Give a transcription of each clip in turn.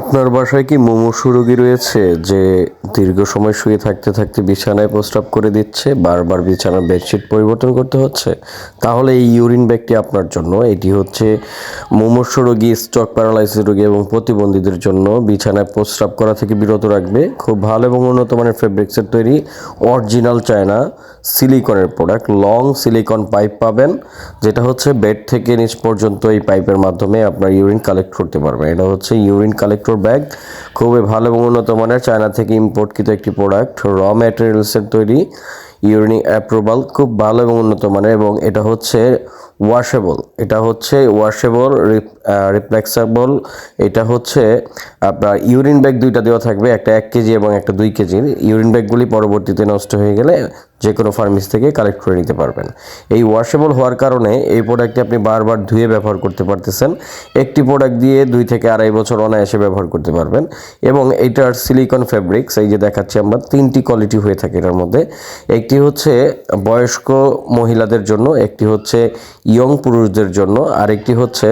আপনার বাসায় কি মুমূর্ষু রোগী রয়েছে যে দীর্ঘ সময় শুয়ে থাকতে থাকতে বিছানায় প্রস্রাব করে দিচ্ছে, বারবার বিছানার বেডশিট পরিবর্তন করতে হচ্ছে? তাহলে এই ইউরিন ব্যাগটি আপনার জন্য। এটি হচ্ছে মুমূর্ষু রোগী স্টক প্যারালাইসিস রোগী এবং প্রতিবন্ধীদের জন্য। বিছানায় প্রস্রাব করা থেকে বিরত রাখবে। খুব ভালো এবং উন্নত মানের ফেব্রিক্সের তৈরি অরিজিনাল চায়না সিলিকনের প্রোডাক্ট। লং সিলিকন পাইপ পাবেন, যেটা হচ্ছে বেড থেকে নিচ পর্যন্ত এই পাইপের মাধ্যমে আপনার ইউরিন কালেক্ট করতে পারবেন। এটা হচ্ছে ইউরিন কালেক্টর ব্যাগ খুবই ভালো এবং উন্নত মানের চায়না থেকে ইম্পোর্টকৃত একটি প্রোডাক্ট র ম্যাটেরিয়ালসের তৈরি। ইউরিনিং অ্যাপ্রুভাল খুব ভালো এবং উন্নত মানের এবং এটা হচ্ছে ওয়াশেবল এটা হচ্ছে ওয়াশেবল রিফ্লেক্সেবল এটা হচ্ছে আপনার ইউরিন ব্যাগ দুইটা দেওয়া থাকবে, একটা এক কেজি এবং একটা দুই কেজির ইউরিন ব্যাগগুলি পরবর্তীতে নষ্ট হয়ে গেলে যে কোনো ফার্মেসি থেকে কালেক্ট করে নিতে পারবেন। এই ওয়াশেবল হওয়ার কারণে এই প্রোডাক্টটি আপনি বারবার ধুয়ে ব্যবহার করতে পারতেছেন। একটি প্রোডাক্ট দিয়ে দুই থেকে আড়াই বছর অনায়াসে ব্যবহার করতে পারবেন এবং এটার সিলিকন ফেব্রিক্স এই যে দেখাচ্ছি আমরা, তিনটি কোয়ালিটি হয়ে থাকে এটার মধ্যে। একটি হচ্ছে বয়স্ক মহিলাদের জন্য, একটি হচ্ছে ইয়ং পুরুষদের জন্য, আরেকটি হচ্ছে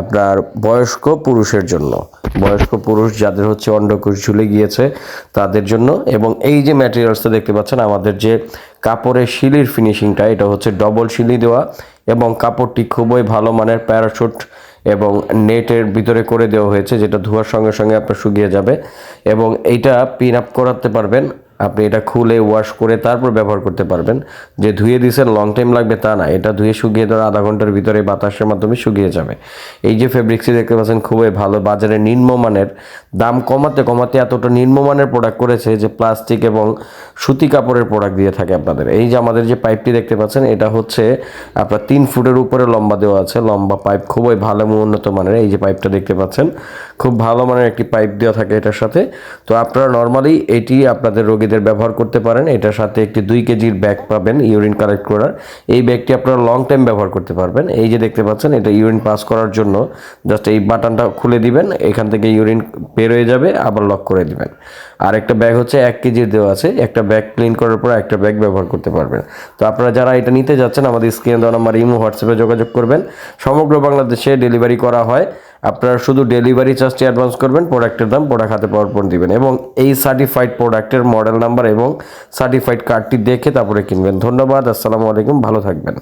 আপনার বয়স্ক পুরুষের জন্য। বয়স্ক পুরুষ যাদের হচ্ছে অন্ডকোষ ঝুলে গিয়েছে তাদের জন্য এবং এই যে ম্যাটেরিয়ালসটা দেখতে পাচ্ছেন, আমাদের যে কাপড়ের শিলির ফিনিশিংটা এটা হচ্ছে ডবল শিলি দেওয়া এবং কাপড়টি খুবই ভালো মানের প্যারাশুট এবং নেটের ভিতরে করে দেওয়া হয়েছে, যেটা ধোয়ার সঙ্গে সঙ্গে আপনার শুকিয়ে যাবে এবং এইটা পিন আপ করাতে পারবেন আপনি এটা খুলে ওয়াশ করে তারপর ব্যবহার করতে পারবেন। যে ধুয়ে দিয়েছেন লং টাইম লাগবে তা না। এটা ধুয়ে শুকিয়ে দেওয়ার আধা ঘণ্টার ভিতরে বাতাসের মাধ্যমে শুকিয়ে যাবে। এই যে ফেব্রিক্সটি দেখতে পাচ্ছেন, খুবই ভালো, বাজারে নিম্নমানের, দাম কমাতে কমাতে এতটা নিম্নমানের প্রোডাক্ট করেছে যে প্লাস্টিক এবং সুতি কাপড়ের প্রোডাক্ট দিয়ে থাকে আপনাদের। এই যে আমাদের যে পাইপটি দেখতে পাচ্ছেন, এটা হচ্ছে আপনার তিন ফুটের উপরে লম্বা দেওয়া আছে। লম্বা পাইপ খুবই ভালো এবং উন্নত মানের। এই যে পাইপটা দেখতে পাচ্ছেন, খুব ভালো মানের একটি পাইপ দেওয়া থাকে এটার সাথে। তো আপনারা নর্মালি এটি আপনাদের রোগীদের ব্যবহার করতে পারেন। এটার সাথে একটি দুই কেজির ব্যাগ পাবেন, ইউরিন কালেক্ট করার। এই ব্যাগটি আপনারা লং টাইম ব্যবহার করতে পারবেন। এই যে দেখতে পাচ্ছেন, এটা ইউরিন পাস করার জন্য জাস্ট এই বাটনটা খুলে দিবেন। এখান থেকে ইউরিন বের হয়ে যাবে, আবার লক করে দিবেন। আর একটা ব্যাগ হচ্ছে এক কেজির দেওয়া আছে। একটা ব্যাগ ক্লিন করার পর একটা ব্যাগ ব্যবহার করতে পারবেন। তো আপনারা যারা এটা নিতে যাচ্ছেন, আমাদের স্ক্রিনে দেওয়া নাম্বার ইমো, হোয়াটসঅ্যাপে যোগাযোগ করবেন। সমগ্র বাংলাদেশে ডেলিভারি করা হয়। আপনারা শুধু ডেলিভারি চার্জটি অ্যাডভান্স করবেন প্রোডাক্টের দাম প্রোডাক্ট হাতে পাওয়ার পর দিবেন এবং এই সার্টিফাইড প্রোডাক্টের মডেল নাম্বার এবং সার্টিফাইড কার্ডটি দেখে তারপরে কিনবেন। ধন্যবাদ, আসসালামু আলাইকুম, ভালো থাকবেন।